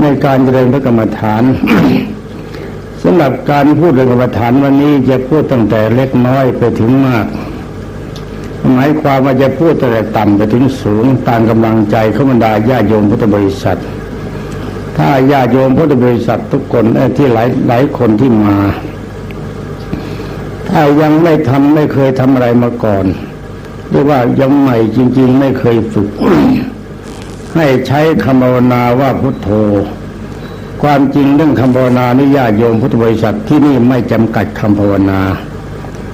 ในการเจริญพระกรรมฐานสำหรับการพูดเรื่องกรรมฐานวันนี้จะพูดตั้งแต่เล็กน้อยไปถึงมาก หมายความว่าจะพูดตั้งแต่ต่ำไปถึงสูงตามกำลังใจขาบรรดาญาโยมพุทธบริษัท ถ้าญาโยมพุทธบริษัททุกคนที่หลายหลายคนที่มา ถ้ายังไม่ทำไม่เคยทำอะไรมาก่อนเรียกว่ายังใหม่จริง ๆ ไม่เคยฝึก ให้ใช้คำภาวนาว่าพุทโธ ความจริงเรื่องคำภาวนานิยาติโยมพุทธบริษัทที่นี่ไม่จำกัดคำภาวนา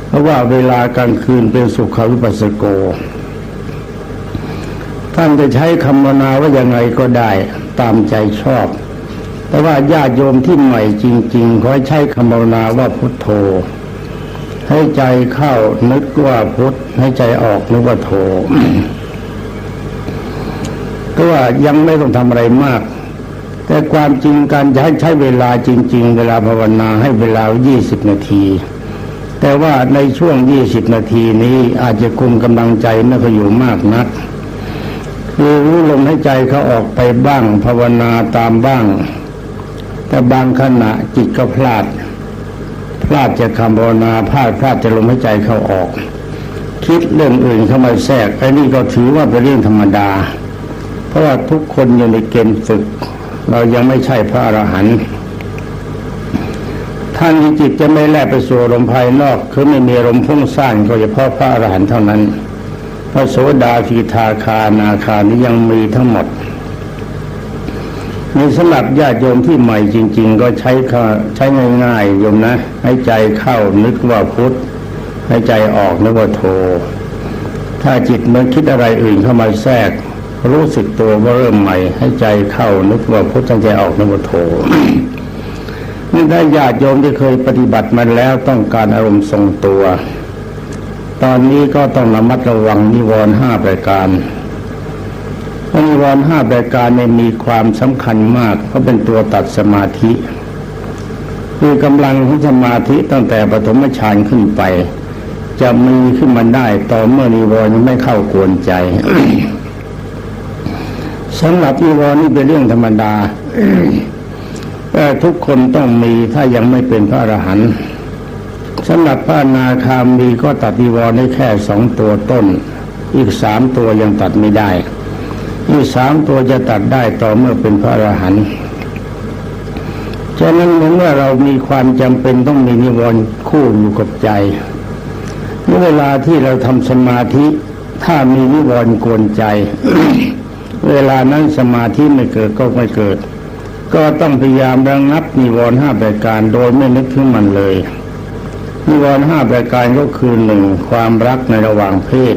เพราะว่าเวลากลางคืนเป็นสุขวิปัสสโก ท่านจะใช้คำภาวนาว่ายังไงก็ได้ตามใจชอบ แต่ว่าญาติโยมที่ใหม่จริง ๆ ขอให้ใช้คำภาวนาว่าพุทโธ ให้ใจเข้านึกว่าพุทธให้ใจออกนึกว่าโธ ก็ว่ายังไม่ต้องทำอะไรมาก แต่ความจริงการจะให้ใช้เวลาจริง ๆ เวลาภาวนาให้เวลา 20 นาที แต่ว่าในช่วง 20 นาทีนี้อาจจะคุมกำลังใจไม่ค่อยอยู่มากนักคือรู้ลมให้ใจเขาออกไปบ้าง ภาวนาตามบ้าง แต่บางขณะจิตก็พลาด พลาดจะคำภาวนาพลาดพลาดจะลมให้ใจเขาออก คิดเรื่องอื่นเข้ามาแทรกไอ้นี่ก็ถือว่าเป็นเรื่องธรรมดา ราะว่าทุกคนอยู่ในเกณฑ์ฝึก เรายังไม่ใช่พระอรหันต์ท่านที่จิตจะไม่แลกไปสู่ลมภายนอก คือไม่มีลมพุ่งสร้างก็เฉพาะพระอรหันต์เท่านั้น พระโสดาฟีทาคานาคานี้ยังมีทั้งหมดในสำหรับญาติโยมที่ใหม่จริง ๆ ก็ใช้ค่าใช้ง่ายๆโยมนะ ให้ใจเข้านึกว่าพุทธให้ใจออกนึกว่าโทถ้าจิตมันคิดอะไรอื่นเข้ามาแทรก รู้สึกตัวว่าเริ่มใหม่ ให้ใจเข้านึกว่าพุทธใจออกนึกว่าโทนี่ถ้าญาติโยมที่เคยปฏิบัติมาแล้วต้องการอารมณ์ทรงตัว ตอนนี้ก็ต้องระมัดระวังนิวรณ์ห้าประการนิวรณ์ห้าประการเนี่มีความสำคัญมาก เพราะเป็นตัวตัดสมาธิคือกำลังของสมาธิตั้งแต่ปฐมฌานขึ้นไป จะมีขึ้นมาได้ต่อเมื่อนิวรณ์ยังไม่เข้ากวนใจ สำหรับนิวรณ์นี่เป็นเรื่องธรรมดาแต่ทุกคนต้องมีถ้ายังไม่เป็นพระอรหันต์สำหรับพระนาคามีก็ตัดนิวรณ์ได้แค่สองตัวต้น อีกสามตัวยังตัดไม่ได้ อีกสามตัวจะตัดได้ต่อเมื่อเป็นพระอรหันต์ฉะนั้นเมื่อเรามีความจำเป็นต้องมีนิวรณ์คู่อยู่กับใจเมื่อเวลาที่เราทำสมาธิ ถ้ามีนิวรณ์กวนใจ เวลานั้นสมาธิไม่เกิดก็ไม่เกิด ก็ต้องพยายามระงับนิวรณ์ห้าประการโดยไม่นึกถึงมันเลยนิวรณ์ห้าประการก็คือหนึ่งความรักในระหว่างเพศ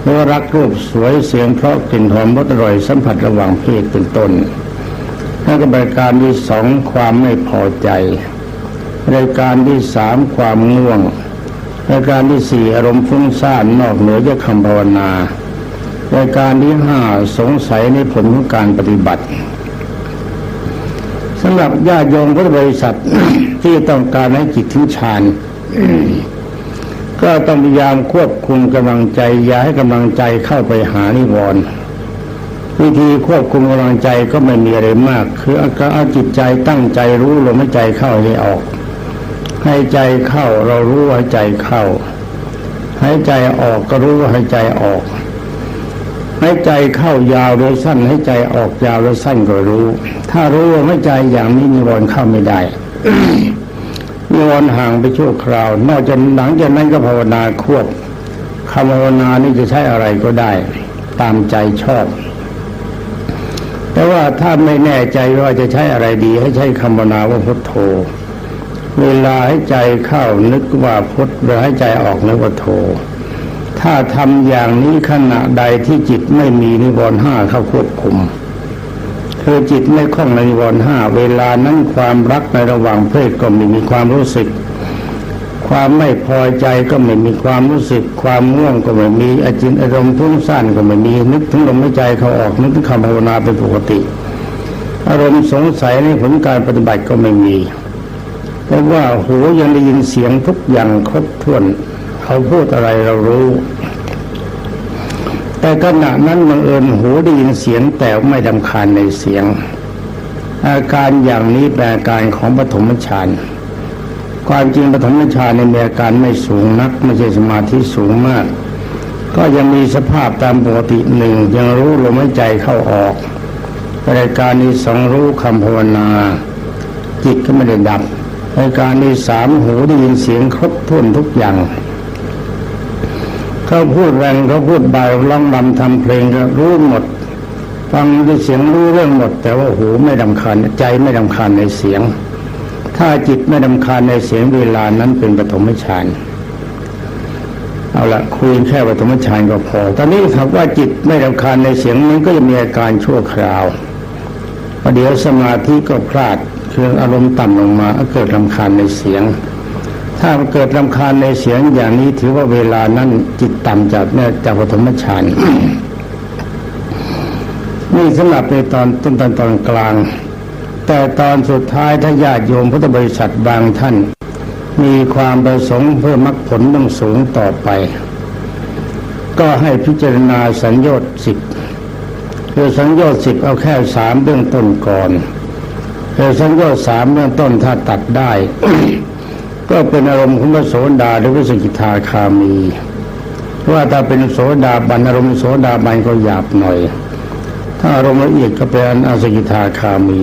เพราะรักรูปสวยเสียงเพราะกลิ่นหอมรสอร่อยสัมผัสระหว่างเพศเป็นต้นแล้วก็ประการที่สองความไม่พอใจรายการที่สามความง่วงรายการที่สี่อารมณ์ฟุ้งซ่านนอกเหนือจากคำภาวนา รายการที่ห้าสงสัยในผลของการปฏิบัติสำหรับญาติโยมพุทธบริษัทที่ต้องการให้จิตถึงฌานก็ต้องพยายามควบคุมกำลังใจ อย่าให้กำลังใจเข้าไปหานิวรณ์วิธีควบคุมกำลังใจก็ไม่มีอะไรมาก คือเอาจิตใจตั้งใจรู้ลมหายใจเข้าให้ออก ให้ใจเข้าเรารู้ว่าใจเข้า ให้ใจออกก็รู้ว่าให้ใจออก ให้ใจเข้ายาวหรือสั้นให้ใจออกยาวหรือสั้นก็รู้ ถ้ารู้ว่าให้ใจอย่างนี้นิวรณ์เข้าไม่ได้นิวรณ์ห่างไปชั่วคราว นอกจากหลังจากนั้นก็ภาวนาควบคำภาวนานี่จะใช้อะไรก็ได้ ตามใจชอบ แต่ว่าถ้าไม่แน่ใจว่าจะใช้อะไรดี ให้ใช้คำภาวนาว่าพุทโธ เวลาให้ใจเข้านึกว่าพุทเวลาให้ใจออกนึกว่าโธ ถ้าทำอย่างนี้ขณะใดที่จิตไม่มีนิวรณ์ห้าเข้าควบคุมคือจิตไม่คล่องในนิวรณ์ห้าเวลานั้นความรักในระหว่างเพศก็ไม่มีความรู้สึก ความไม่พอใจก็ไม่มีความรู้สึก ความง่วงก็ไม่มีอาจินอารมณ์พุ่งสั้นก็ไม่มีนึกถึงลมหายใจเขาออกนึกถึงคำภาวนาเป็นปกติ อารมณ์สงสัยในผลการปฏิบัติก็ไม่มีเพราะว่าหูยังได้ยินเสียงทุกอย่างครบถ้วน เขาพูดอะไรเรารู้ แต่ขณะนั้นบังเอิญหูได้ยินเสียงแต่ไม่ดำคาญในเสียง อาการอย่างนี้เป็นอาการของปฐมฌานความจริงปฐมฌานในมีอาการไม่สูงนัก ไม่ใช่สมาธิสูงมาก ก็ยังมีสภาพตามปกติหนึ่งยังรู้ลมหายใจเข้าออกรายการนี้สองรู้คำภาวนา จิตก็ไม่ได้ดับรายการนี้สามหูได้ยินเสียงครบถ้วนทุกอย่าง เขาพูดแรงเขาพูดเบาร้องรำทำเพลงก็รู้หมด ฟังด้วยเสียงรู้เรื่องหมด แต่ว่าหูไม่ดำคาญใจไม่ดำคาญในเสียง ถ้าจิตไม่ดำคาญในเสียงเวลานั้นเป็นปฐมฌานเอาละคุยแค่ปฐมฌานก็พอ ตอนนี้ถ้าว่าจิตไม่ดำคาญในเสียงมันก็จะมีอาการชั่วคราวประเดี๋ยวสมาธิก็พลาดคืออารมณ์ต่ำลงมาก็เกิดลำคาญในเสียง ถ้าเกิดลำคาญในเสียงอย่างนี้ถือว่าเวลานั้นจิตต่ำจากเนี่ยจากปฐมฌานนี่สำหรับในตอนต้นตอนตอนกลาง แต่ตอนสุดท้ายถ้าญาติโยมพุทธบริษัทบางท่าน มีความประสงค์เพื่อมรรคผลต้องสูงต่อไป ก็ให้พิจารณาสัญญาสิบคือสัญญาสิบเอาแค่สามเบื้องต้นก่อนคือสัญญาสามเบื้องต้นถ้าตัดได้ ก็เป็นอารมณ์ของพระโสดาหรือพระสกิทาคามีว่าถ้าเป็นโสดาบันอารมณ์โสดาบันก็หยาบหน่อย ถ้าอารมณ์ละเอียดก็เป็นอสกิทาคามี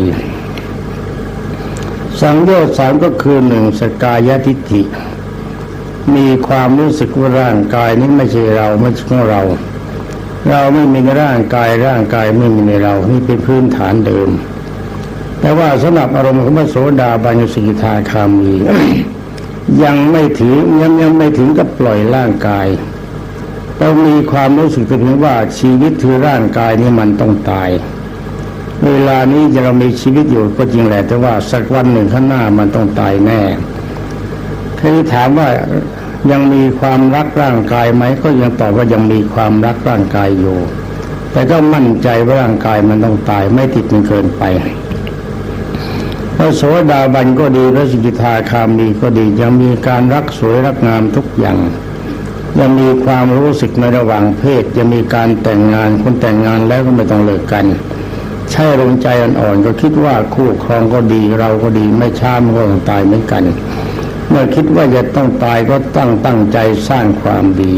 สังโยชน์สามก็คือหนึ่งสกายทิฏฐิ มีความรู้สึกว่าร่างกายนี้ไม่ใช่เราไม่ใช่ของเรา เราไม่มีในร่างกายร่างกายไม่มีในเรานี่เป็นพื้นฐานเดิมแต่ว่าสำหรับอารมณ์ของพระโสดาบันสกิทาคามี ยังไม่ถือยังยังไม่ถึงกับปล่อยร่างกายเรามีความรู้สึกถึงว่าชีวิตคือร่างกายนี้มันต้องตาย เวลานี้เรามีชีวิตอยู่ก็จริงแหละแต่ว่าสักวันหนึ่งข้างหน้ามันต้องตายแน่เคยถามว่ายังมีความรักร่างกายไหมก็ยังตอบว่ายังมีความรักร่างกายอยู่ แต่ก็มั่นใจว่าร่างกายมันต้องตายไม่ติดมันเกินไป พระโสดาบันก็ดีพระสกิทาคามีก็ดียังมีการรักสวยรักงามทุกอย่างยังมีความรู้สึกในระหว่างเพศยังมีการแต่งงานคนแต่งงานแล้วก็ไม่ต้องเลิกกัน ใช่ลงใจอ่อนๆก็คิดว่าคู่ครองก็ดีเราก็ดีไม่ช้ามันก็ต้องตายเหมือนกัน เมื่อคิดว่าจะต้องตายก็ตั้งตั้งใจสร้างความดี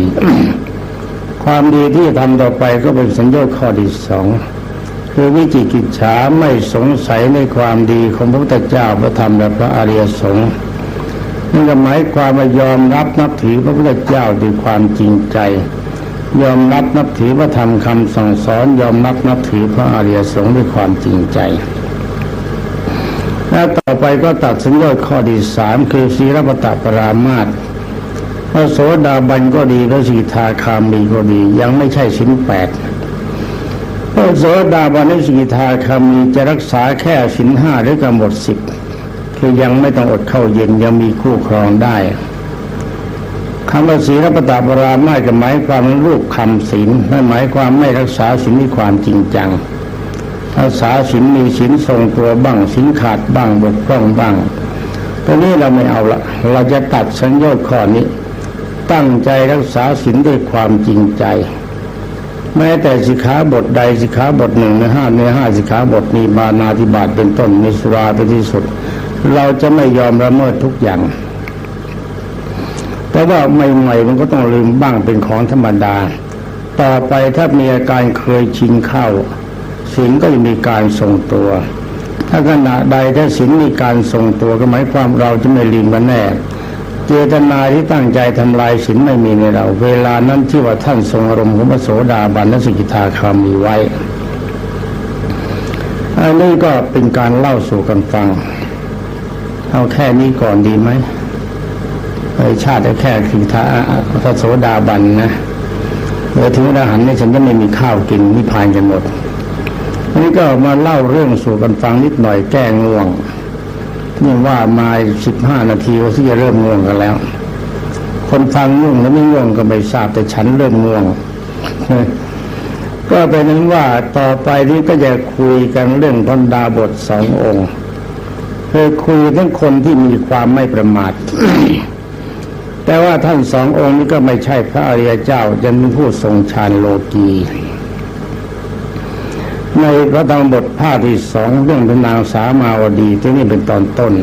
ความดีที่ทำต่อไปก็เป็นสัญญาข้อที่สอง คือวิจิกิจฉาไม่สงสัยในความดีของพระพุทธเจ้าพระธรรมและพระอริยสงฆ์นั่นก็หมายความว่ายอมรับนับถือพระพุทธเจ้าด้วยความจริงใจ ยอมรับนับถือพระธรรมคำสั่งสอนยอมรับนับถือพระอริยสงฆ์ด้วยความจริงใจแล้วต่อไปก็ตัดสัญญาข้อที่สามคือศีรปตะปรามาตพระโสดาบันก็ดีพระสีทาคามีก็ดี ยังไม่ใช่ชิ้นแปด ระโสดาบันและสีทาคามีจะรักษาแค่สินห้าหรือกำหนดสิบคือยังไม่ต้องอดเข้าเย็นยังมีคู่ครองได้คำว่าศีลปตาปราไม่ก็หมายความรูปคำศีลไม่หมายความไม่รักษาศีลด้วยความจริงจังรักษาศีลมีศีลทรงตัวบ้างศีลขาดบ้างบกพร่องบ้างตอนนี้เราไม่เอาละเราจะตัดสัญญาข้อนี้ ตั้งใจรักษาศีลด้วยความจริงใจ แม้แต่สิกขาบทใดสิกขาบทหนึ่งในห้าในห้าสิกขาบทมีบานาธิบาตเป็นต้นมีสุราเป็นที่สุด เราจะไม่ยอมละเมิดทุกอย่าง แต่ว่าใหม่ๆมันก็ต้องลืมบ้างเป็นของธรรมดา ต่อไปถ้ามีอาการเคยชินเข้าศีลก็จะมีการทรงตัว ถ้าขณะใดถ้าศีลมีการทรงตัวก็หมายความเราจะไม่ลืมมันแน่ เจตนาที่ตั้งใจทำลายศีลไม่มีในเรา เวลานั้นที่ว่าท่านทรงอารมณ์ของพระโสดาบันและสกิทาคามีไว้อันนี้ก็เป็นการเล่าสู่กันฟัง เอาแค่นี้ก่อนดีไหมไอชาติแค่คือทาพระโสดาบันนะเมื่อถึงอรหันต์นี่ฉันจะไม่มีข้าวกินนิพพานกันหมดอันนี้ก็มาเล่าเรื่องสู่กันฟังนิดหน่อยแก้ง่วง นี่ว่ามาสิบห้านาทีว่าที่จะเริ่มง่วงกันแล้ว คนฟังง่วงแล้วไม่ง่วงก็ไม่ทราบแต่ฉันเริ่มง่วงก็เป็นนั้นว่าต่อไปนี้ก็จะคุยกันเรื่องพันดาบทสององค์คือคุยทั้งคนที่มีความไม่ประมาท แต่ว่าท่านสององค์นี้ก็ไม่ใช่พระอริยเจ้าจะเป็นผู้ทรงฌานโลกี ในพระธรรมบทภาคที่สองเรื่องพระนางสามาวดีที่นี่เป็นตอนต้น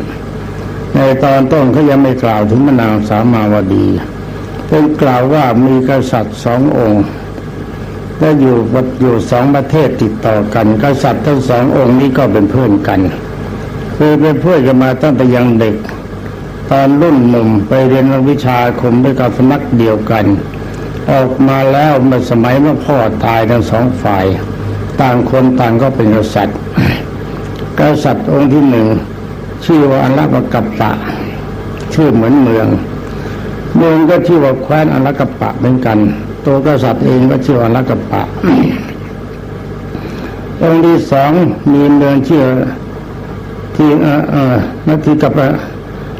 ในตอนต้นเขายังไม่กล่าวถึงพระนางสามาวดีเป็นกล่าวว่ามีกษัตริย์สององค์และอยู่อยู่สองประเทศติดต่อกัน กษัตริย์ทั้งสององค์นี้ก็เป็นเพื่อนกันคือเป็นเพื่อนกันมาตั้งแต่ยังเด็ก ตอนรุ่นหนุ่มไปเรียนวิชาคมด้วยกับสมักเดียวกัน ออกมาแล้วมื่อสมัยเมื่อพ่อตายทั้งสองฝ่าย ต่างคนต่างก็เป็นกษัตริย์กษัตริย์องค์ที่หนึ่งชื่อว่าอัลลกัปปะ ชื่อเหมือนเมือง เมืองก็ชื่อว่าแคว้นอัลลกัปปะเหมือนกัน ตัวกษัตริย์เองก็ชื่อว่าอัลลกัปปะ องค์ที่สองมีเมืองชื่อที่เอ่อเอ่อนัทีกับ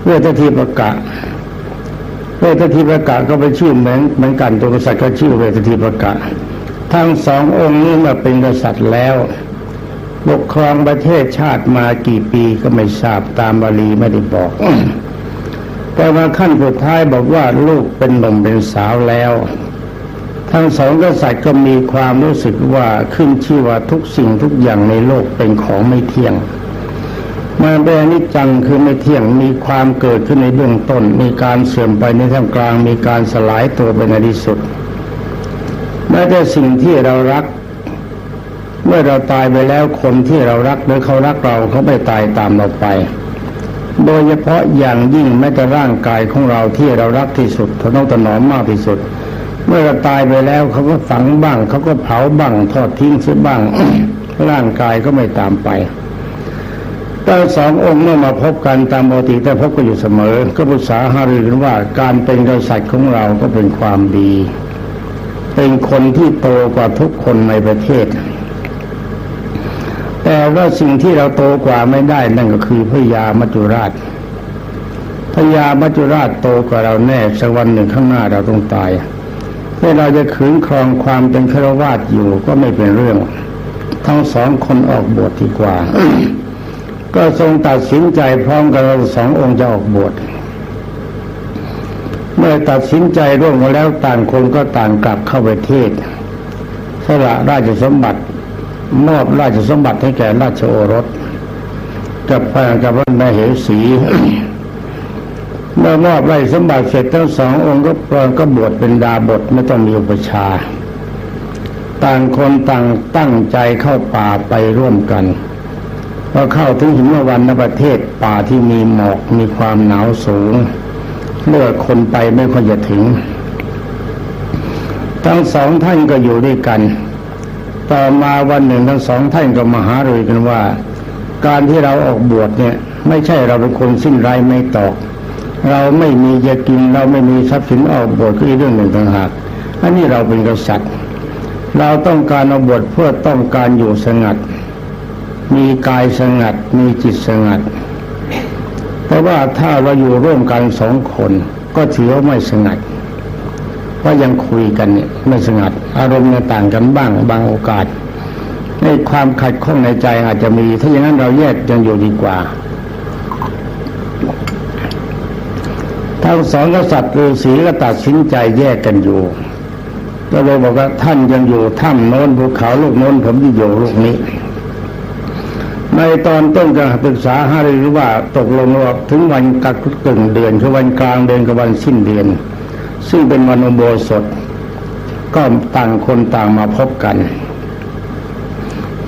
เวททีประกะเวททีประกะก็เป็นชื่อเหมือนเหมือนกันตัวกษัตริย์ก็ชื่อเวททีประกะ ทั้งสององค์นี้มาเป็นกษัตริย์แล้วปกครองประเทศชาติมากี่ปีก็ไม่ทราบตามบาลีไม่ได้บอก แต่มาขั้นสุดท้ายบอกว่าลูกเป็นหนุ่มเป็นสาวแล้ว ทั้งสองกษัตริย์ก็มีความรู้สึกว่าขึ้นชื่อว่าทุกสิ่งทุกอย่างในโลกเป็นของไม่เที่ยงมาเป็นอนิจจังคือไม่เที่ยงมีความเกิดขึ้นในเบื้องต้น มีการเสื่อมไปในท่ามกลาง มีการสลายตัวไปในที่สุด แม้แต่สิ่งที่เรารัก เมื่อเราตายไปแล้วคนที่เรารักหรือเขารักเราเขาไม่ตายตามเราไป โดยเฉพาะอย่างยิ่งแม้แต่ร่างกายของเราที่เรารักที่สุดเราต้องถนอมมากที่สุด เมื่อเราตายไปแล้วเขาก็ฝังบ้างเขาก็เผาบ้างทอดทิ้งเสียบ้าง ร่างกายก็ไม่ตามไปทั้งสององค์เมื่อมาพบกันตามปกติแต่พบกันอยู่เสมอ ก็ปรึกษาหารือกันว่าการเป็นกษัตริย์ของเราก็เป็นความดี เป็นคนที่โตกว่าทุกคนในประเทศ แต่ว่าสิ่งที่เราโตกว่าไม่ได้นั่นก็คือพญามัจจุราชพญามัจจุราชโตกว่าเราแน่สักวันหนึ่งข้างหน้าเราต้องตายถ้าเราจะขืนครองความเป็นฆราวาสอยู่ก็ไม่เป็นเรื่อง ทั้งสองคนออกบวชดีกว่า ก็ทรงตัดสินใจพร้อมกันสององค์จะออกบวช เมื่อตัดสินใจร่วมกันแล้วต่างคนก็ต่างกลับเข้าประเทศสละราชสมบัติมอบราชสมบัติให้แก่ราชโอรสกับพระกับพระนเหสีเมื่อมอบราชสมบัติเสร็จทั้งสององค์ก็ปรนก็บวชเป็นดาบทไม่ต้องมีอุปชา ต่างคนต่างตั้งใจเข้าป่าไปร่วมกันพอเข้าถึงหิมวันในประเทศป่าที่มีหมอกมีความหนาวสูง เมื่อคนไปไม่ค่อยจะถึง ทั้งสองท่านก็อยู่ด้วยกัน ต่อมาวันหนึ่งทั้งสองท่านก็มาหารือกันว่า การที่เราออกบวชเนี่ย ไม่ใช่เราเป็นคนสิ้นไรไม่ตอก เราไม่มีจะกินเราไม่มีทรัพย์สินออกบวชก็อีกเรื่องหนึ่งต่างหากอันนี้เราเป็นกษัตริย์ เราต้องการออกบวชเพื่อต้องการอยู่สงัด มีกายสงัด มีจิตสงัด เพราะว่าถ้าเราอยู่ร่วมกันสองคนก็ถือว่าไม่สงัดเพราะยังคุยกันเนี่ยไม่สงัด อารมณ์เนี่ยต่างกันบ้างบางโอกาสในความขัดข้องในใจอาจจะมี ถ้าอย่างนั้นเราแยกยังอยู่ดีกว่าทั้งสองกษัตริย์ฤาษีก็ตัดสินใจแยกกันอยู่ ก็เลยบอกว่าท่านยังอยู่ถ้ำโน้นภูเขาลูกโน้นผมที่อยู่ลูกนี้ ในตอนต้นการปรึกษาหารือว่าตกลงว่าถึงวันกักกึ่งเดือนคือวันกลางเดือนกับวันสิ้นเดือน ซึ่งเป็นวันอุโบสถ ก็ต่างคนต่างมาพบกัน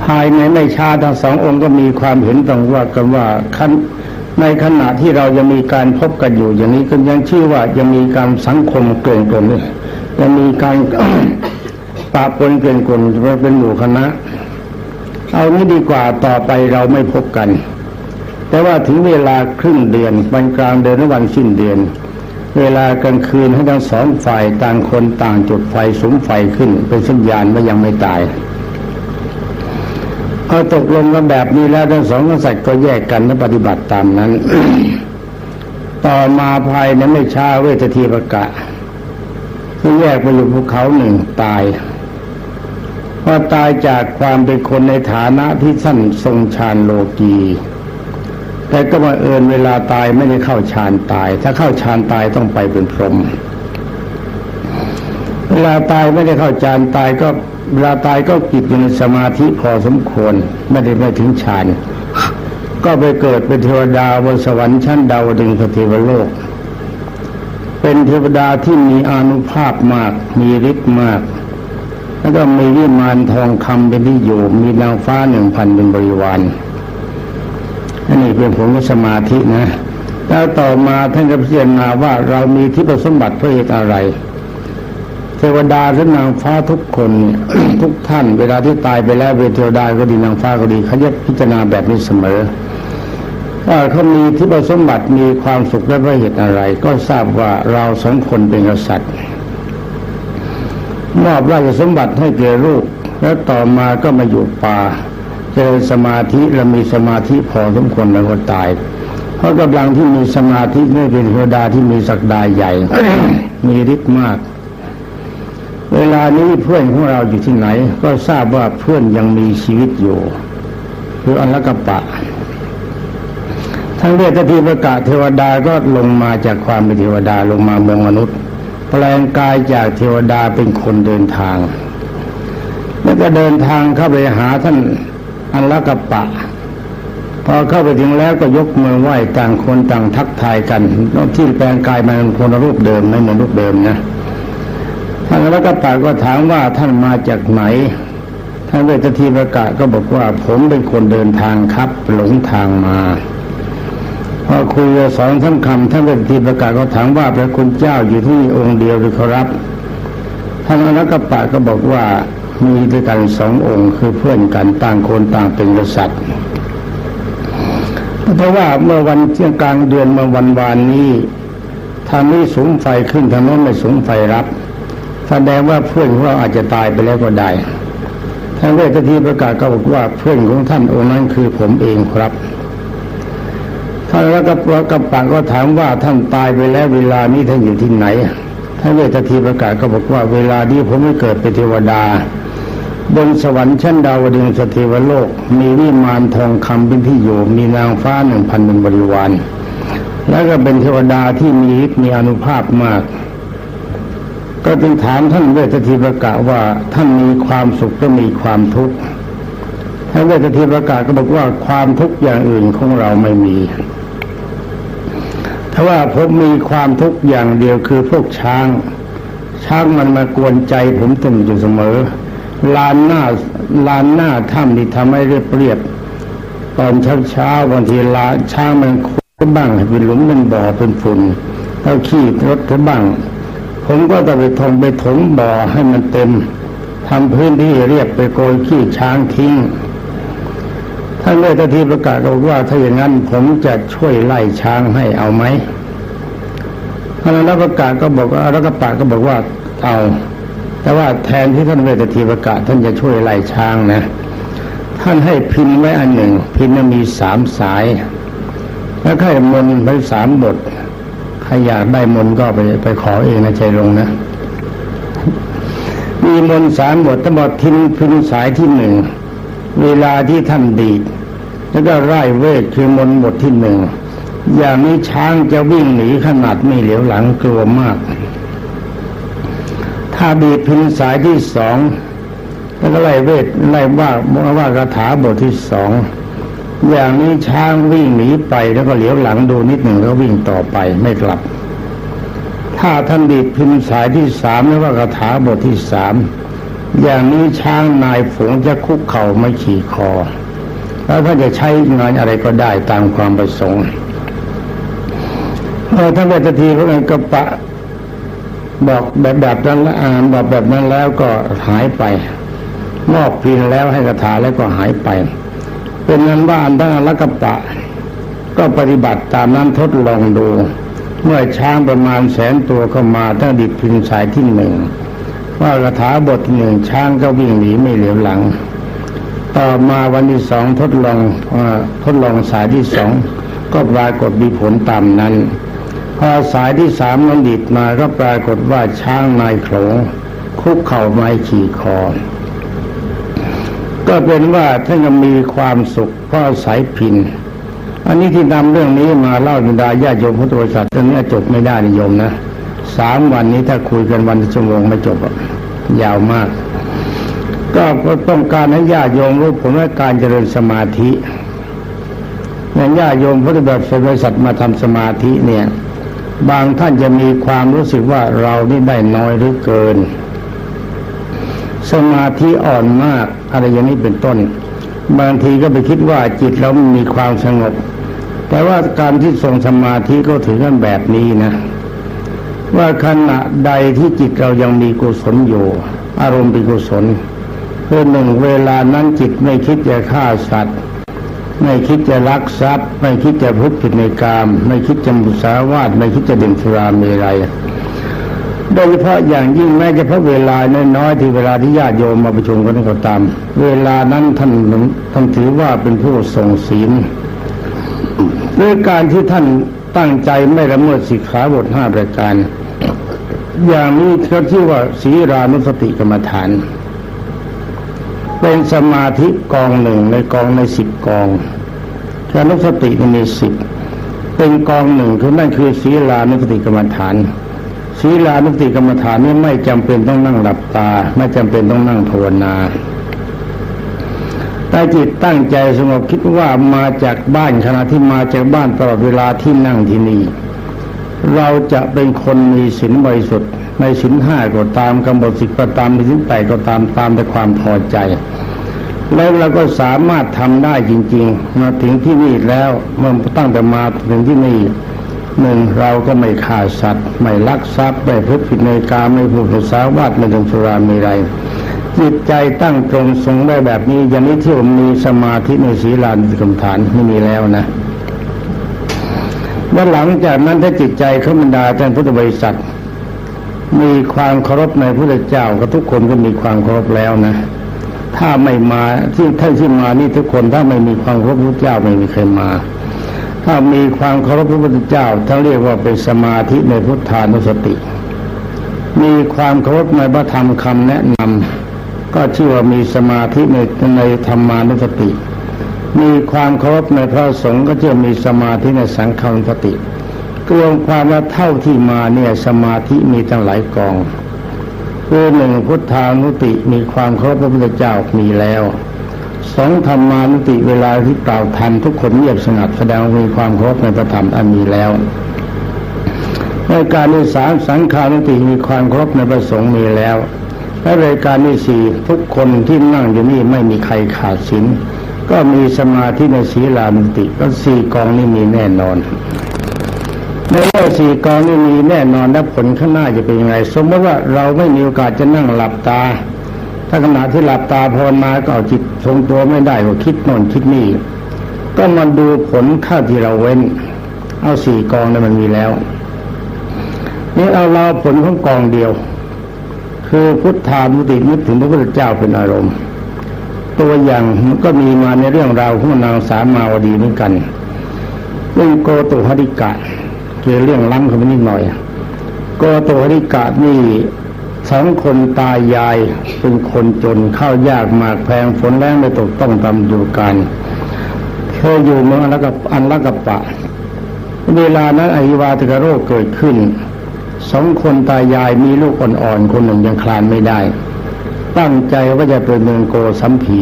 ภายในไม่ช้าทั้งสององค์ก็มีความเห็นตรงว่ากันว่าขั้นในขณะที่เรายังมีการพบกันอยู่อย่างนี้ก็ยังชื่อว่ายังมีการสังคมเกลื่อนกลนยังมีการปะปนเกลื่อนกลนเป็นหมู่คณะ เอานี้ดีกว่าต่อไปเราไม่พบกัน แต่ว่าถึงเวลาครึ่งเดือนวันกลางเดือนหรือวันสิ้นเดือน เวลากลางคืนให้ทั้งสองฝ่ายต่างคนต่างจุดไฟสมไฟขึ้น เป็นสัญญาณว่ายังไม่ตายพอตกลงกันแบบนี้แล้วทั้งสองกษัตริย์ก็แยกกันและปฏิบัติตามนั้น ต่อมาภายในไม่ช้าเวททีประกะที่แยกไปอยู่ภูเขาหนึ่งตาย พอตายจากความเป็นคนในฐานะที่ท่านทรงฌานโลกีแต่ก็มาเอินเวลาตายไม่ได้เข้าฌานตาย ถ้าเข้าฌานตายต้องไปเป็นพรหมเวลาตายไม่ได้เข้าฌานตายก็เวลาตายก็จิตอยู่ในสมาธิพอสมควรไม่ได้ไม่ถึงฌานก็ไปเกิดเป็นเทวดาบนสวรรค์ชั้นดาวดึงสเทวโลก เป็นเทวดาที่มีอานุภาพมากมีฤทธิ์มาก แล้วก็มีวิมานทองคำเป็นที่อยู่ มีนางฟ้าหนึ่งพันเป็นบริวารอันนี้เป็นผลของสมาธินะแล้วต่อมาท่านก็พิจารณาว่าเรามีที่ประสมบัติเพื่อเหตุอะไร เทวดาและนางฟ้าทุกคนเนี่ยทุกท่าน เวลาที่ตายไปแล้วเป็นเทวดาก็ดีนางฟ้าก็ดีเขาจะพิจารณาแบบนี้เสมอว่าเขามีที่ประสมบัติมีความสุขและเพราะเหตุอะไร ก็ทราบว่าเราสองคนเป็นกษัตริย์ มอบราชสมบัติให้แก่ลูก แล้วต่อมาก็มาอยู่ป่าเจอสมาธิและมีสมาธิพอสมควรแล้วก็ตาย เพราะกำลังที่มีสมาธินี่เป็นเทวดาที่มีศักดาใหญ่ มีฤทธิ์มาก เวลานี้เพื่อนของเราอยู่ที่ไหน ก็ทราบว่าเพื่อนยังมีชีวิตอยู่ คืออัลกปะทั้งเวททีประกาศเทวดาก็ลงมาจากความเป็นเทวดาลงมาเมืองมนุษย์ แปลงกายจากเทวดาเป็นคนเดินทาง แล้วก็เดินทางเข้าไปหาท่านอัลลกปะ พอเข้าไปถึงแล้วก็ยกมือไหว้ต่างคนต่างทักทายกันที่แปลงกายมาเป็นคนรูปเดิมไม่เหมือนรูปเดิมนะท่านอัลลกปะก็ถามว่าท่านมาจากไหนท่านเวททีประกาศก็บอกว่าผมเป็นคนเดินทางครับหลงทางมา พอคุยกันสองสามคำท่านเป็นทีประกาศก็ถามว่าพระคุณเจ้าอยู่ที่นี่องค์เดียวหรือครับท่านอนักปะก็บอกว่ามีด้วยกันสององค์คือเพื่อนกันต่างคนต่างเป็นกษัตริย์เพราะว่าเมื่อวันเที่ยงกลางเดือนเมื่อวันวานนี้ทางนี้สูงไฟขึ้นทางโน้นไม่สูงไฟรับแสดงว่าเพื่อนของเราอาจจะตายไปแล้วก็ได้ท่านเวททีประกาศก็บอกว่าเพื่อนของท่านองค์นั้นคือผมเองครับ ท่านแล้วก็กระปังก็ถามว่าท่านตายไปแล้วเวลานี้ท่านอยู่ที่ไหนท่านเวททีประกาศก็บอกว่าเวลานี้ผมไม่เกิดเป็นเทวดา บนสวรรค์ชั้นดาวดึงสเทวโลก มีวิมานทองคำเป็นที่อยู่มีนางฟ้าหนึ่งพันเป็นบริวารแล้วก็เป็นเทวดาที่มีฤทธิ์มีอนุภาพมาก ก็จึงถามท่านเวททีประกาศว่าท่านมีความสุขก็มีความทุกข์ท่านเวททีประกาศก็บอกว่าความทุกข์อย่างอื่นของเราไม่มี ถ้าว่าผมมีความทุกข์อย่างเดียวคือพวกช้าง ช้างมันมากวนใจผมตึงอยู่เสมอ ลานหน้าลานหน้าถ้ำนี่ทำให้เรียบเรียบตอนเช้าเช้าบางทีลาช้างมันคุดบ้างเป็นหลุมเป็นบ่อเป็นฝุ่นแล้วขี้รถเขาบ้าง ผมก็ต้องไปทงไปถมบ่อให้มันเต็มทำพื้นที่เรียบไปโกยขี้ช้างทิ้ง ท่านเวททีประกาศบอกว่าถ้าอย่างนั้นผมจะช่วยไล่ช้างให้เอาไหมท่านรับประกาศก็บอกว่ารักปะก็บอกว่าเอา แต่ว่าแทนที่ท่านเวททีประกาศท่านจะช่วยไล่ช้างนะ ท่านให้พินไว้อันหนึ่ง พินมีสามสาย แล้วให้มนไปสามบทใครอยากได้มนก็ไปไปขอเองนะใจลงนะมีมนสามบททั้งหมดทิ้งพินสายที่หนึ่ง เวลาที่ท่านดีดแล้วก็ไร่เวทคือมนบทที่หนึ่งอย่างนี้ช้างจะวิ่งหนีขนาดไม่เหลียวหลังกลัวมาก ถ้าดีดพินสายที่สองแล้วก็ไล่เวทไล่ว่าว่าคาถาบทที่สองอย่างนี้ช้างวิ่งหนีไปแล้วก็เหลียวหลังดูนิดหนึ่งแล้ววิ่งต่อไปไม่กลับ ถ้าท่านดีดพินสายที่สามแล้วว่าคาถาบทที่สาม อย่างนี้ช้างนายฝูงจะคุกเข่าไม่ขี่คอ แล้วท่าจะใช้งานอะไรก็ได้ตามความประสงค์เออท่านเวททีพระกระปะบอกแบบแบบนั้นแล้วอ่านบอกแบบนั้นแล้วก็หายไป มอบพินแล้วให้คาถาแล้วก็หายไป เป็นนั้นว่าอันดังละกปะ ก็ปฏิบัติตามนั้นทดลองดู เมื่อช้างประมาณแสนตัวเข้ามาถ้าดิดพินสายที่หนึ่ง ว่าคาถาบทหนึ่งช้างก็วิ่งหนีไม่เหลียวหลัง ต่อมาวันที่สองทดลองอทดลองสายที่สองก็ปรากฏมีผลตามนั้น พอสายที่สามมันดิดมาก็ปรากฏว่าช้างนายโขงคุกเข่าไม้ขี่คอ ก็เป็นว่าท่านก็มีความสุขเพราะอายพินอันนี้ที่นำเรื่องนี้มาเล่าบรรดาญาโยมพุทธบริษัทตอนนี้จบไม่ได้นิยมนะ สามวันนี้ถ้าคุยกันวันชั่วโมงไม่จบอะยาวมาก ก็ต้องการให้ญาติโยมรู้ผลว่าการเจริญสมาธิอย่างญาติโยมพุทธแบบบริษัทมาทำสมาธิเนี่ย บางท่านจะมีความรู้สึกว่าเรานี่ได้น้อยหรือเกิน สมาธิอ่อนมากอะไรอย่างนี้เป็นต้น บางทีก็ไปคิดว่าจิตเรามีความสงบ แต่ว่าการที่ทรงสมาธิก็ถือกันแบบนี้นะ ว่าขณะใดที่จิตเรายังมีกุศลอยู่ อารมณ์เป็นกุศลคือหนึ่งเวลานั้นจิตไม่คิดจะฆ่าสัตว์ ไม่คิดจะลักทรัพย์ ไม่คิดจะพูดผิดในกาม ไม่คิดจะมุสาวาทไม่คิดจะดื่มสุราเมรัยโดยเฉพาะอย่างยิ่งแม้เฉพาะเวลาน้อยๆที่เวลาที่ญาติโยมมาประชุมกันก็ตาม เวลานั้นท่านท่านถือว่าเป็นผู้ทรงศีลด้วยการที่ท่านตั้งใจไม่ละเมิดสิกขาบทห้าประการ อย่างนี้เขาชื่อว่าศีรานุสติกรรมฐาน เป็นสมาธิกองหนึ่งในกองในสิบกองแค่นุสติมีสิบเป็นกองหนึ่งคือนั่นคือศีลานุสติกรรมฐานศีลานุสติกรรมฐานนี้ไม่จำเป็นต้องนั่งหลับตา ไม่จำเป็นต้องนั่งภาวนาแต่จิตตั้งใจสงบคิดว่ามาจากบ้านขณะที่มาจากบ้านตลอดเวลาที่นั่งที่นี่ เราจะเป็นคนมีศีลบริสุทธิ์ในศีลห้าก็ตามกำหนดสิกก็ตามในศีลแปดก็ตามตามแต่ความพอใจ แล้วเราก็สามารถทำได้จริง ๆ มาถึงที่นี่แล้วมื่อตั้งแต่มาถึงที่นี่หนึ่งเราก็ไม่ฆ่าสัตว์ ไม่ลักทรัพย์ไม่พูดผิดในกาไม่พูดภาษาวาดไม่ดื่มสุรามีไรจิตใจตั้งตรงทรงได้แบบนี้อย่างนี้ที่ผมมีสมาธิในศีลานกรรมฐานไม่มีแล้วนะ ว่าหลังจากนั้นถ้าจิตใจเขาบรรดาท่านพุทธบริษัท มีความเคารพในพระเจ้าก็ทุกคนก็มีความเคารพแล้วนะ ถ้าไม่มาที่ท่านที่มานี่ทุกคนถ้าไม่มีความเคารพพระเจ้าไม่มีใครมา ถ้ามีความเคารพพระพุทธเจ้าท่านเรียกว่าเป็นสมาธิในพุทธานุสติ มีความเคารพในพระธรรมคำแนะนำก็ชื่อว่ามีสมาธิในในธรรมานุสติ มีความเคารพในพระสงฆ์ก็จะมีสมาธิในสังฆานุสติรวมความว่าเท่าที่มาเนี่ยสมาธิมีตั้งหลายกองคือหนึ่งพุทธานุติมีความเคารพพระพุทธเจ้ามีแล้วสองธรรมานุติเวลาที่กล่าวธรรมทุกคนเงียบสงัดแสดงมีความเคารพในพระธรรมอันมีแล้วในการที่สามสังขานุติมีความเคารพในพระสงฆ์มีแล้วและรายการที่สี่ทุกคนที่นั่งอยู่นี่ไม่มีใครขาดศีล ก็มีสมาธิในศีลานุติ ก็สี่กองนี้มีแน่นอนในเมื่อสี่กองนี้มีแน่นอนและผลข้างหน้าจะเป็นยังไง สมมติว่าเราไม่มีโอกาสจะนั่งหลับตา ถ้าขณะที่หลับตาภาวนาก็เอาจิตทรงตัวไม่ได้ก็คิดน่นคิดนี่ก็มาดูผลข้าที่เราเว้น เอาสี่กองนั้นมันมีแล้วนี่เอาเราผลของกองเดียว คือพุทธานุตินึกถึงพระพุทธเจ้าเป็นอารมณ์ ตัวอย่างมันก็มีมาในเรื่องราวของนางสามาวดีเหมือนกันเรื่องโกตุหริกะคือเรื่องล้ำขึ้นนิดหน่อย โกตุหริกะนี่สองคนตายายเป็นคนจนข้าวยากมากแพงฝนแรงไม่ตกต้องตามดูกันเคยอยู่เมืองอันละกับอันละกับปะ เวลานั้นอหิวาตกโรคเกิดขึ้นสองคนตายายมีลูกอ่อนๆคนหนึ่งยังคลานไม่ได้ ตั้งใจว่าจะเป็นเมืองโกสัมพี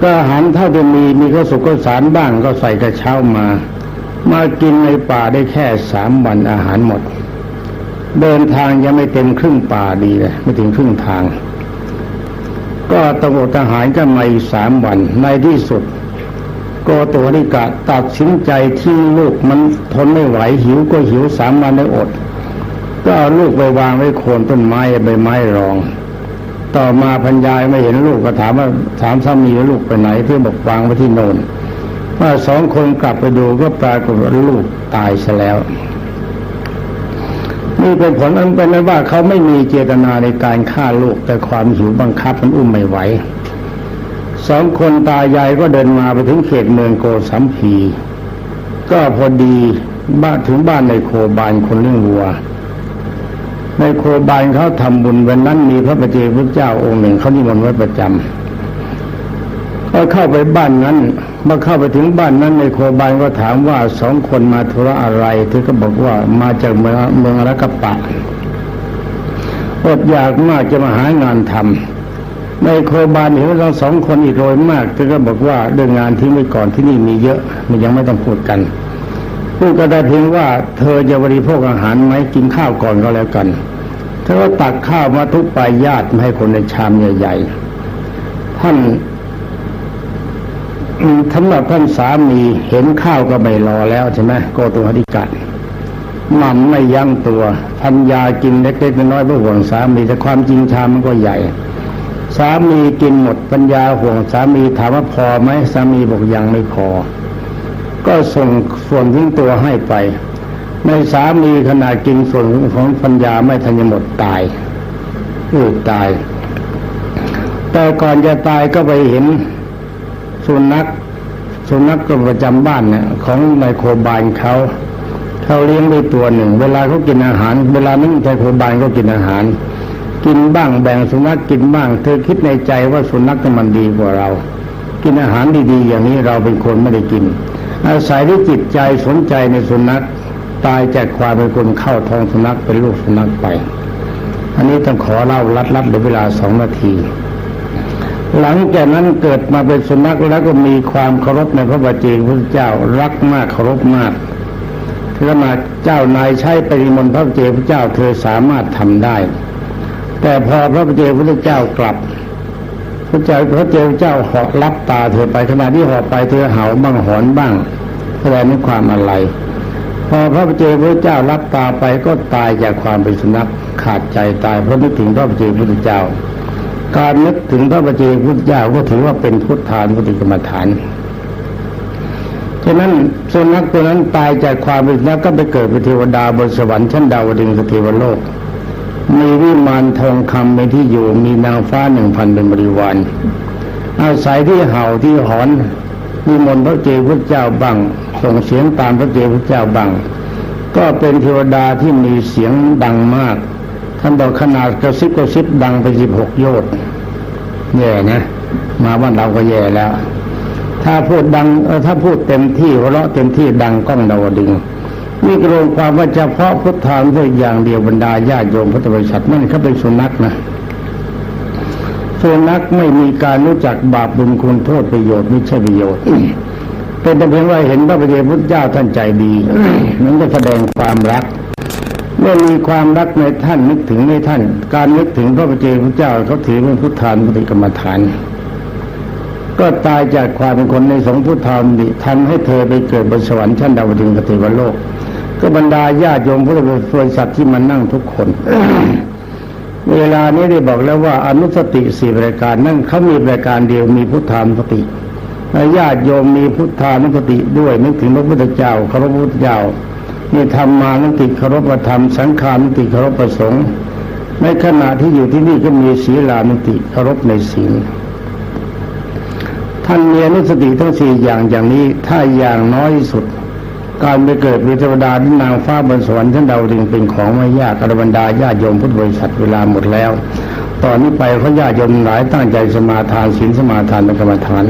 ก็อาหารเท่าที่มีมีข้าวสุกข้าวสารบ้างก็ใส่กระเช้ามา มากินในป่าได้แค่สามวันอาหารหมด เดินทางยังไม่เต็มครึ่งป่าดีเลยไม่ถึงครึ่งทาง ก็ตำรวจทหารก็มาอีกสามวันในที่สุดโกโตริกะตัดสินใจทิ้งลูกมันทนไม่ไหวหิวก็หิวสามวันได้อด ก็เอาลูกไปวางไว้โคนต้นไม้ใบไม้รอง ต่อมาพัญญายไม่เห็นลูกก็ถามว่าถามสามีว่าลูกไปไหนเพื่อบอกวางไว้ที่โนนว่าสองคนกลับไปดูก็ปรากฏว่าลูกตายซะแล้วนี่เป็นผลอันเป็นนั้นว่าเขาไม่มีเจตนาในการฆ่าลูกแต่ความหิวบังคับมันอุ้มไม่ไหวสองคนตายายก็เดินมาไปถึงเขตเมืองโกสัมพี ก็พอดีบ้านถึงบ้านในโคบานคนเลี้ยงวัว ในโคบานเขาทำบุญวันนั้นมีพระปฏิเจกพระเจ้าองค์หนึ่งเขานิมนต์ไว้ประจำก็เข้าไปบ้านนั้นเมื่อเข้าไปถึงบ้านนั้นในโคบานก็ถามว่าสองคนมาธุระอะไรเธอก็บอกว่ามาจากเมืองเมืองรักปะอดอยากมากจะมาหางานทำในโคบานเห็นว่าเราสองคนอีกโรยมากเธอก็บอกว่าเรื่องงานทิ้งไว้ก่อนที่นี่มีเยอะมันยังไม่ต้องพูดกัน พูดก็ได้เพียงว่าเธอจะบริโภคอาหารไหมกินข้าวก่อนก็แล้วกันเธอก็ตักข้าวมาทุกปลายญาติมาให้คนในชามใหญ่ๆท่านอืมสำหรับท่านสามีเห็นข้าวก็ไม่รอแล้วใช่ไหมโกตุหธิกัดม่ำไม่ยั้งตัวพันยากินเล็กๆน้อยๆเพื่อห่วงสามีแต่ความจริงชามมันก็ใหญ่ สามีกินหมดปัญญาห่วงสามีถามว่าพอไหมสามีบอกยังไม่พอ ก็ส่งส่วนทิ้งตัวให้ไป ในสามีขณะกินส่วนของปัญญาไม่ทันจะหมดตายอืดตาย แต่ก่อนจะตายก็ไปเห็นสุนัขสุนัขก็ประจำบ้านเนี่ยของไมโครบาลเขาเขาเลี้ยงไว้ตัวหนึ่ง เวลาเขากินอาหาร เวลานั้นไมโครบาลก็กินอาหาร กินบ้างแบ่งสุนัขกินบ้าง เธอคิดในใจว่าสุนัขมันดีกว่าเรา กินอาหารดีๆอย่างนี้เราเป็นคนไม่ได้กิน อาศัยที่จิตใจสนใจในสุนัขตายจากความเป็นคนเข้าท้องสุนัขเป็นลูกสุนัขไป อันนี้ต้องขอเล่าลัดๆในเวลาสองนาที หลังจากนั้นเกิดมาเป็นสุนัขแล้วก็มีความเคารพในพระบาจีพระเจ้ารักมากเคารพมากขณะเจ้านายใช้ปริมณพระเจ้าพระเจ้าเธอสามารถทำได้ แต่พอพระเจ้าพระเจ้ากลับพระเจ้าพระเจ้าเจ้าเหาะรับตาเธอไปขณะที่เหาะไปเธอเห่าบ้างหอนบ้าง แสดงถึงความอะไร พอพระเจ้าพระเจ้ารับตาไปก็ตายจากความเป็นสุนัขขาดใจตายเพราะนึกถึงพระเจ้าพระเจ้า การนึกถึงพระบัจเจกพุทธเจ้าก็ถือว่าเป็นพุทธานพุทธิกรรมฐานฉะนั้นสุนัขตัวนั้นตายจากความเป็นสุนัขก็ไปเกิดเป็นเทวดาบนสวรรค์ชั้นดาวดึงสเทวโลกมีวิมานทองคำเป็นที่อยู่มีนางฟ้าหนึ่งพันเป็นบริวารอาศัยที่เห่าที่หอน มีมนต์พระเจ้าพุทธเจ้าบังส่งเสียงตามพระเจ้าพุทธเจ้าบังก็เป็นเทวดาที่มีเสียงดังมากท่านบอกขนาดกระซิบกระซิบดังไปสิบหกโยชน์แย่นะ มาบ้านเราก็แย่แล้ว ถ้าพูดดังเออถ้าพูดเต็มที่หัวเราะเต็มที่ดังก้องดาวดึงนี่กรวมความว่าเฉพาะพุทธานเพื่ออย่างเดียวบรรดาญาโยมพุทธบริษัทนั่นเขาเป็นสุนัขนะ สุนัขไม่มีการรู้จักบาปบุญคุณโทษประโยชน์ไม่ใช่ประโยชน์เป็นแต่เพียงว่าเห็นพระพุทธเจ้าท่านใจดีนั้นก็แสดงความรักเมื่อมีความรักในท่านนึกถึงในท่าน การนึกถึงพระพุทธเจ้าเขาถือเป็นพุทธานุติกรรมฐาน ก็ตายจากความเป็นคนในสงฆ์พุทธานดิทำให้เธอไปเกิดบนสวรรค์ชั้นดาวดึงสเทวโลก ก็บรรดาญาติโยมพุทธบริษัทที่มานั่งทุกคน เวลานี้ได้บอกแล้วว่าอนุสติสี่รายการนั่นเขามีรายการเดียวมีพุทธานุสติญาติโยมมีพุทธานุสติด้วยนึกถึงพระพุทธเจ้าเคารพพระพุทธเจ้านี่ธรรมานุติเคารพธรรมสังขานุติเคารพประสงค์ในขณะที่อยู่ที่นี่ก็มีศีลานุติเคารพในศีลท่านมีอนุสติทั้งสี่อย่างอย่างนี้ถ้าอย่างน้อยสุด การไปเกิดเป็นเทวดาที่นางฟ้าบนสวรรค์ท่านดาวดึงเป็นของไม่ยากอรบรรดาญาโยมพุทธบริษัทเวลาหมดแล้ว ตอนนี้ไปเขาญาโยมหลายตั้งใจสมาทานศีลสมาทานเป็นกรรมฐาน